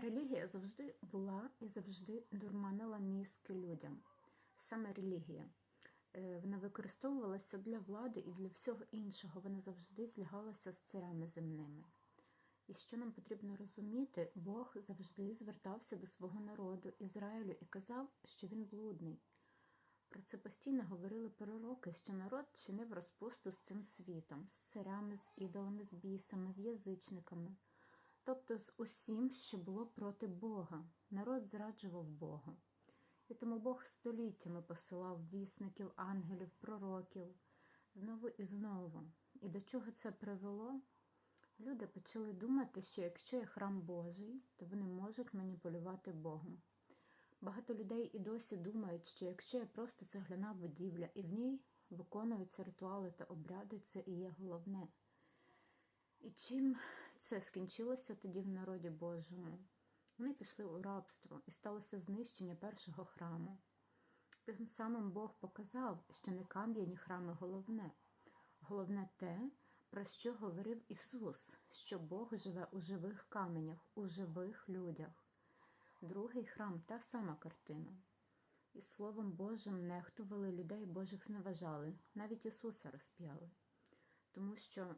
Релігія завжди була і завжди дурманила мізки людям. Саме релігія. Е, Вона використовувалася для влади і для всього іншого. Вона завжди злягалася з царями земними. І що нам потрібно розуміти, Бог завжди звертався до свого народу Ізраїлю і казав, що він блудний. Про це постійно говорили пророки, що народ чинив розпусту з цим світом, з царями, з ідолами, з бісами, з язичниками, тобто з усім, що було проти Бога. Народ зраджував Бога. І тому Бог століттями посилав вісників, ангелів, пророків знову і знову. І до чого це привело? Люди почали думати, що якщо є храм Божий, то вони можуть маніпулювати Богом. Багато людей і досі думають, що якщо є просто цегляна будівля і в ній виконуються ритуали та обряди, це і є головне. І чим це скінчилося тоді в народі Божому? Вони пішли у рабство і сталося знищення першого храму. Тим самим Бог показав, що не кам'яні храми головне. Головне те, про що говорив Ісус, що Бог живе у живих каменях, у живих людях. Другий храм та сама картина. І Словом Божим нехтували людей Божих зневажали, навіть Ісуса розп'яли. Тому що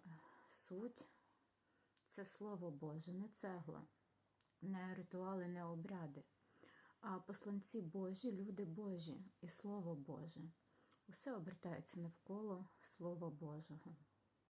суть це Слово Боже, не цегла, не ритуали, не обряди, а посланці Божі, люди Божі і Слово Боже. Усе обертається навколо Слова Божого.